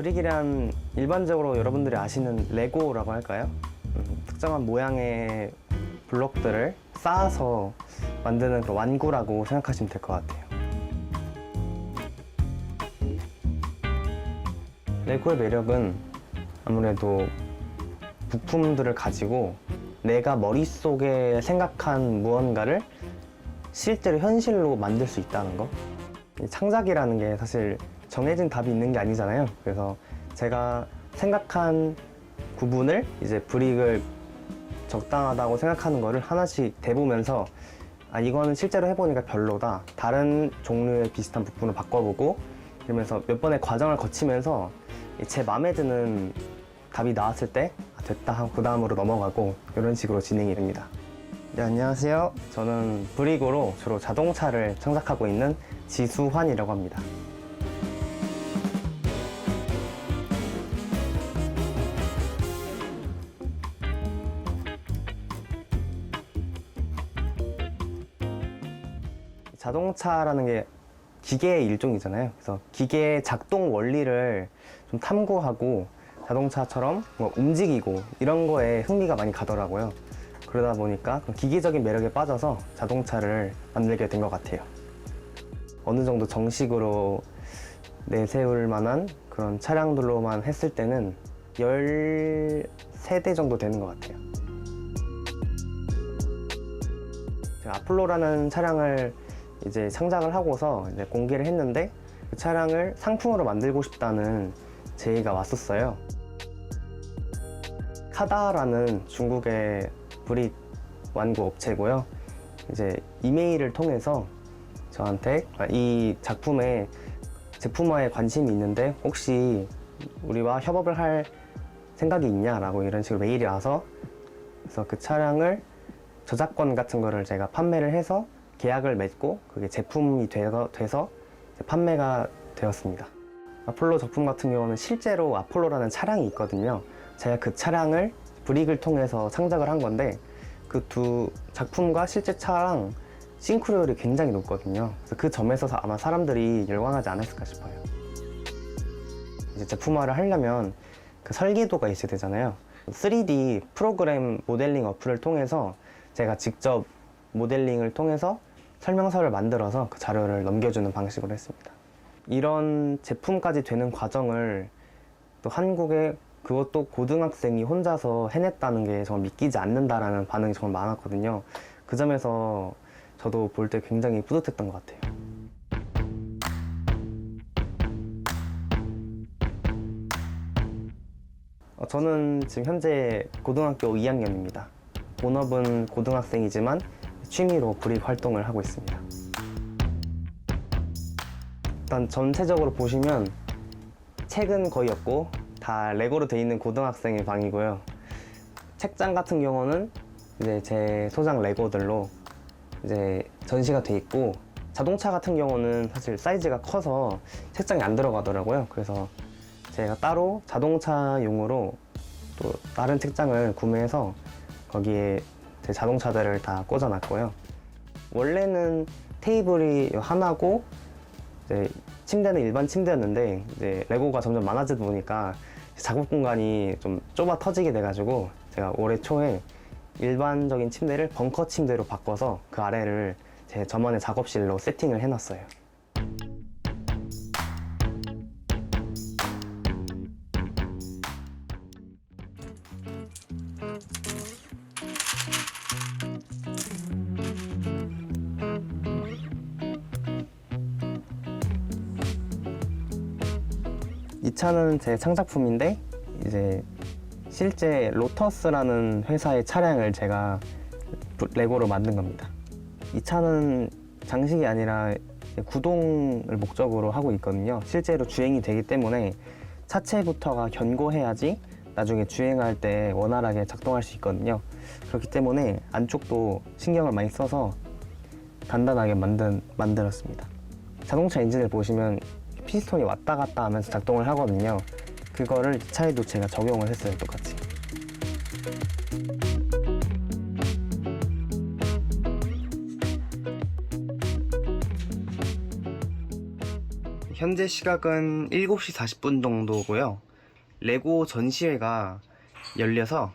브릭이란 일반적으로 여러분들이 아시는 레고라고 할까요? 음, 특정한 모양의 블록들을 쌓아서 만드는 그 완구라고 생각하시면 될 것 같아요. 레고의 매력은 아무래도 부품들을 가지고 내가 머릿속에 생각한 무언가를 실제로 현실로 만들 수 있다는 거. 이 창작이라는 게 사실 정해진 답이 있는 게 아니잖아요. 그래서 제가 생각한 부분을 이제 브릭을 적당하다고 생각하는 거를 하나씩 대보면서 아 이거는 실제로 해보니까 별로다. 다른 종류의 비슷한 부품을 바꿔보고 이러면서 몇 번의 과정을 거치면서 제 마음에 드는 답이 나왔을 때 아, 됐다 하고 그 다음으로 넘어가고 이런 식으로 진행이 됩니다. 네, 안녕하세요. 저는 브리고로 주로 자동차를 창작하고 있는 지수환이라고 합니다. 자동차라는 게 기계의 일종이잖아요. 그래서 기계의 작동 원리를 좀 탐구하고 자동차처럼 뭐 움직이고 이런 거에 흥미가 많이 가더라고요. 그러다 보니까 그 기계적인 매력에 빠져서 자동차를 만들게 된 것 같아요. 어느 정도 정식으로 내세울 만한 그런 차량들로만 했을 때는 13대 정도 되는 것 같아요. 제가 아폴로라는 차량을 이제 창작을 하고서 이제 공개를 했는데 그 차량을 상품으로 만들고 싶다는 제의가 왔었어요. 카다라는 중국의 브릭 완구 업체고요. 이제 이메일을 통해서 저한테 이 작품에 제품화에 관심이 있는데 혹시 우리와 협업을 할 생각이 있냐라고 이런 식으로 메일이 와서 그래서 그 차량을 저작권 같은 거를 제가 판매를 해서 계약을 맺고 그게 제품이 돼서, 돼서 판매가 되었습니다. 아폴로 작품 같은 경우는 실제로 아폴로라는 차량이 있거든요. 제가 그 차량을 브릭을 통해서 창작을 한 건데 그 두 작품과 실제 차랑 싱크로율이 굉장히 높거든요. 그래서 그 점에서 아마 사람들이 열광하지 않았을까 싶어요. 이제 제품화를 하려면 그 설계도가 있어야 되잖아요. 3D 프로그램 모델링 어플을 통해서 제가 직접 모델링을 통해서 설명서를 만들어서 그 자료를 넘겨주는 방식으로 했습니다. 이런 제품까지 되는 과정을 또 한국의 그것도 고등학생이 혼자서 해냈다는 게 정말 믿기지 않는다라는 반응이 정말 많았거든요. 그 점에서 저도 볼 때 굉장히 뿌듯했던 것 같아요. 어, 저는 지금 현재 고등학교 2학년입니다. 본업은 고등학생이지만 취미로 브릭 활동을 하고 있습니다. 일단 전체적으로 보시면 책은 거의 없고 다 레고로 돼 있는 고등학생의 방이고요. 책장 같은 경우는 이제 제 소장 레고들로 이제 전시가 돼 있고 자동차 같은 경우는 사실 사이즈가 커서 책장이 안 들어가더라고요. 그래서 제가 따로 자동차용으로 또 다른 책장을 구매해서 거기에 제 자동차들을 다 꽂아놨고요. 원래는 테이블이 하나고 이제 침대는 일반 침대였는데 이제 레고가 점점 많아지다 보니까 작업 공간이 좀 좁아 터지게 돼가지고 제가 올해 초에 일반적인 침대를 벙커 침대로 바꿔서 그 아래를 제 저만의 작업실로 세팅을 해놨어요. 이 차는 제 창작품인데 이제 실제 로터스라는 회사의 차량을 제가 부- 레고로 만든 겁니다. 이 차는 장식이 아니라 구동을 목적으로 하고 있거든요. 실제로 주행이 되기 때문에 차체부터가 견고해야지 나중에 주행할 때 원활하게 작동할 수 있거든요. 그렇기 때문에 안쪽도 신경을 많이 써서 단단하게 만든, 만들었습니다. 자동차 엔진을 보시면 피스톤이 왔다 갔다 하면서 작동을 하거든요. 그거를 이 차에도 제가 적용을 했어요, 똑같이. 현재 시각은 7시 40분 정도고요. 레고 전시회가 열려서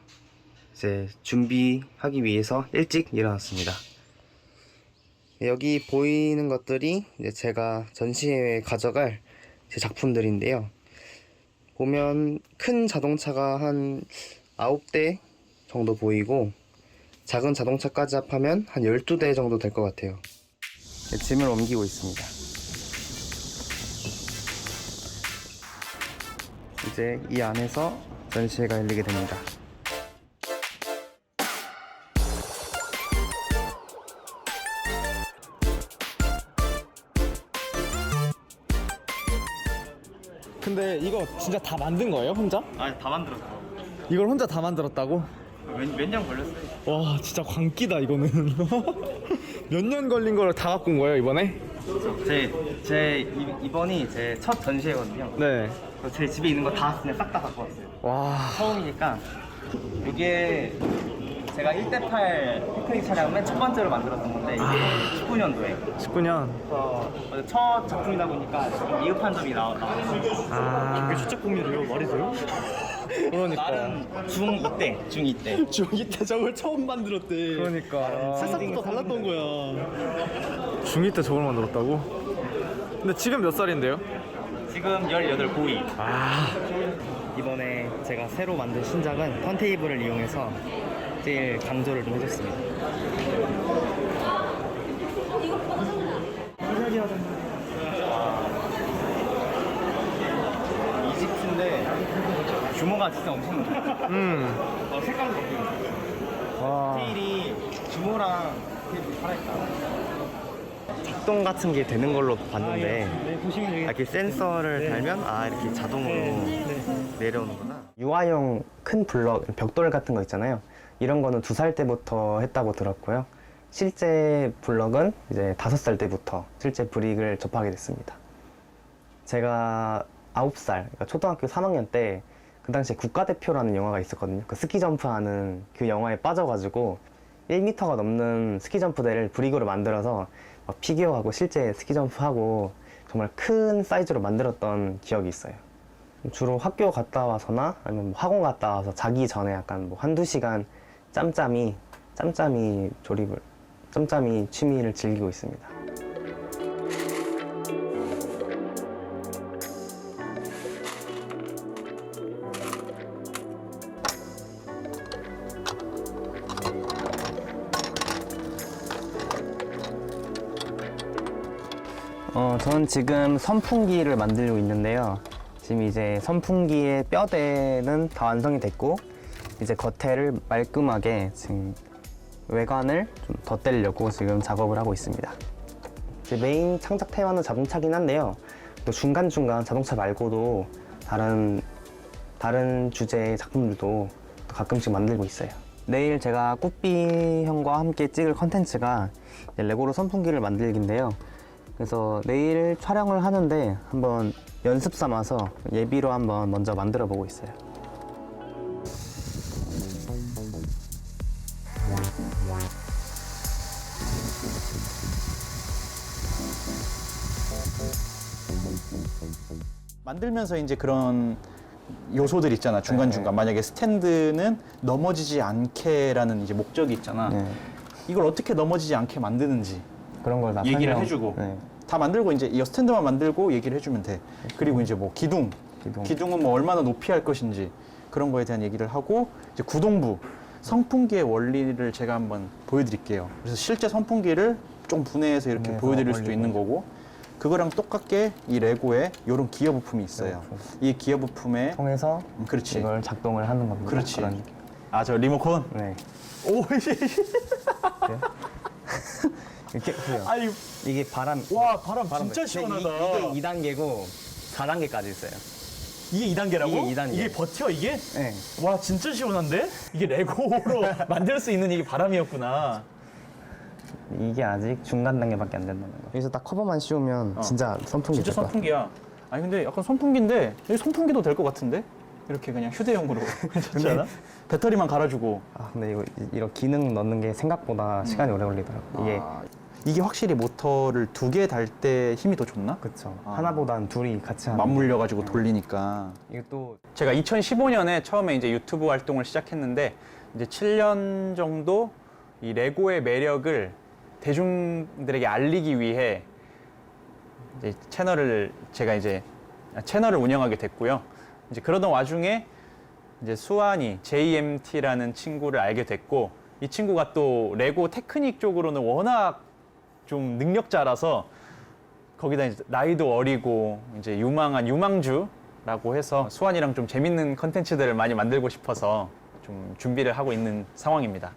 이제 준비하기 위해서 일찍 일어났습니다. 여기 보이는 것들이 이제 제가 전시회에 가져갈 제 작품들인데요. 보면 큰 자동차가 한 9대 정도 보이고 작은 자동차까지 합하면 한 12대 정도 될 것 같아요. 네, 짐을 옮기고 있습니다. 이제 이 안에서 전시회가 열리게 됩니다. 근데 이거 진짜 다 만든 거예요 혼자? 아, 다 만들었어. 이걸 혼자 다 만들었다고? 몇년 걸렸어요? 와 진짜 광기다 이거는 몇 년 걸린 걸다 갖고 온 거예요 이번에? 제, 제 이- 이번이 제 첫 전시회거든요. 네. 그래서 제 집에 있는 거 다 그냥 싹 다 갖고 왔어요. 와 처음이니까 이게 제가 1대8 피크닉 차량을 맨첫 번째로 만들었던 건데 이게 19년도에 19년. 그래서 첫 작품이다 보니까 미흡한 점이 나왔다. 아 이게 수작품이래요? 말이 돼요? 그러니까. 나름 중2 때, 중2 때. 중이 대정을 처음 만들었대. 그러니까. 세상부터 달랐던 거야. 중2 때 저걸 만들었다고? 근데 지금 몇 살인데요? 지금 18 고이. 아 이번에 제가 새로 만든 신작은 턴테이블을 이용해서 제일 강조를 좀 해줬습니다. 아, 이집트인데 규모가 진짜 엄청나요. 음. 어, 색감도 바뀌고 와. 테일이 규모랑 테일이 살아있다. 작동 같은 게 되는 걸로 봤는데 네, 보시면 되겠 이렇게 센서를 달면 아 이렇게 자동으로 내려오는구나. 유아용 큰 블럭 벽돌 같은 거 있잖아요. 이런 거는 두 살 때부터 했다고 들었고요. 실제 블럭은 이제 다섯 살 때부터 실제 브릭을 접하게 됐습니다. 제가 아홉 살, 그러니까 초등학교 3학년 때 그 당시에 국가대표라는 영화가 있었거든요. 그 스키 점프하는 그 영화에 빠져가지고 1m가 넘는 스키 점프대를 브릭으로 만들어서 막 피규어하고 실제 스키 점프하고 정말 큰 사이즈로 만들었던 기억이 있어요. 주로 학교 갔다 와서나 아니면 뭐 학원 갔다 와서 자기 전에 약간 뭐 한두 시간 짬짬이 짬짬이 조립을 짬짬이 취미를 즐기고 있습니다. 어, 전 지금 선풍기를 만들고 있는데요. 지금 이제 선풍기의 뼈대는 다 완성이 됐고, 이제 겉에를 말끔하게 지금 외관을 좀 덧대려고 지금 작업을 하고 있습니다. 이제 메인 창작 테마는 자동차긴 한데요. 또 중간중간 자동차 말고도 다른, 다른 주제의 작품들도 또 가끔씩 만들고 있어요. 내일 제가 꾸삐 형과 함께 찍을 컨텐츠가 레고로 선풍기를 만들기인데요. 그래서 내일 촬영을 하는데 한번 연습 삼아서 예비로 한번 먼저 만들어 보고 있어요. 만들면서 이제 그런 요소들 있잖아 중간 중간 만약에 스탠드는 넘어지지 않게라는 이제 목적이 있잖아 네. 이걸 어떻게 넘어지지 않게 만드는지 그런 걸다 얘기를 설명- 해주고. 네. 다 만들고 이제 이 스탠드만 만들고 얘기를 해주면 돼 그리고 이제 뭐 기둥 기둥. 기둥은 뭐 얼마나 높이 할 것인지 그런 거에 대한 얘기를 하고 이제 구동부 선풍기의 원리를 제가 한번 보여드릴게요 그래서 실제 선풍기를 좀 분해해서 이렇게 보여드릴 수도 올리고. 있는 거고 그거랑 똑같게 이 레고에 이런 기어 부품이 있어요 기어 이 기어 부품에 통해서 음, 그렇지. 이걸 작동을 하는 겁니다. 그렇지. 그런 느낌. 아 저 리모컨 네. 오 이렇게 보세요. 아니 이게 바람. 와 바람 바람 진짜 시원하다 이게 2단계고 4단계까지 있어요. 이게 2단계라고? 이게 2단계. 이게 버텨 이게? 네. 와 진짜 시원한데? 이게 레고로 만들 수 있는 이게 바람이었구나 이게 아직 중간 단계밖에 안 된다는 거. 여기서 딱 커버만 씌우면 진짜 선풍기 진짜 될. 선풍기야 아니 근데 약간 선풍기인데 여기 선풍기도 될 것 같은데? 이렇게 그냥 휴대용으로 괜찮지 않아? 배터리만 갈아주고 아 근데 이거 이- 이런 기능 넣는 게 생각보다 시간이 오래 걸리더라고. 이게 아, 이게 확실히 모터를 두 개 달 때 힘이 더 좋나? 그쵸. 아. 하나보단 둘이 같이 하는. 맞물려 가지고 돌리니까. 이게 또 제가 2015년에 처음에 이제 유튜브 활동을 시작했는데 이제 7년 정도 이 레고의 매력을 대중들에게 알리기 위해 이제 채널을 제가 이제 채널을 운영하게 됐고요. 이제 그러던 와중에 이제 수환이 JMT라는 친구를 알게 됐고 이 친구가 또 레고 테크닉 쪽으로는 워낙 좀 능력자라서 거기다 이제 나이도 어리고 이제 유망한 유망주라고 해서 수환이랑 좀 재밌는 컨텐츠들을 많이 만들고 싶어서 좀 준비를 하고 있는 상황입니다.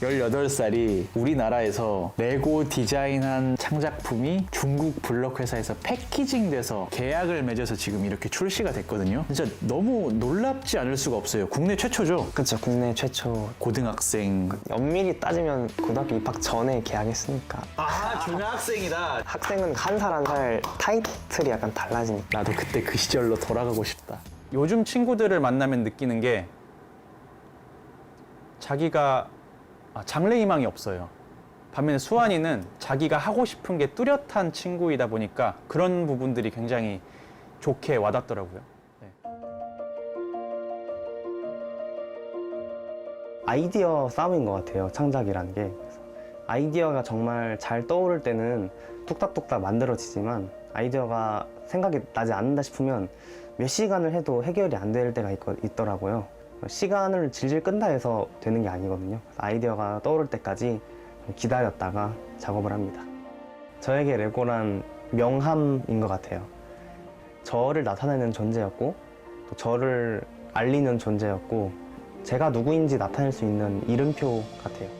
18살이 우리나라에서 레고 디자인한 창작품이 중국 블록 회사에서 패키징 돼서 계약을 맺어서 지금 이렇게 출시가 됐거든요. 진짜 너무 놀랍지 않을 수가 없어요. 국내 최초죠. 그쵸. 국내 최초. 고등학생. 엄밀히 따지면 고등학교 입학 전에 계약했으니까 아, 중학생이다. 학생은 한 살 한 살 타이틀이 약간 달라지니까. 나도 그때 그 시절로 돌아가고 싶다. 요즘 친구들을 만나면 느끼는 게 자기가 아, 장래 희망이 없어요. 반면에 수환이는 자기가 하고 싶은 게 뚜렷한 친구이다 보니까 그런 부분들이 굉장히 좋게 와닿더라고요. 네. 아이디어 싸움인 것 같아요. 창작이라는 게. 아이디어가 정말 잘 떠오를 때는 뚝딱뚝딱 만들어지지만 아이디어가 생각이 나지 않는다 싶으면 몇 시간을 해도 해결이 안 될 때가 있, 더라고요 시간을 질질 끈다 해서 되는 게 아니거든요. 아이디어가 떠오를 때까지 좀 기다렸다가 작업을 합니다. 저에게 레고란 명함인 것 같아요. 저를 나타내는 존재였고 또 저를 알리는 존재였고 제가 누구인지 나타낼 수 있는 이름표 같아요.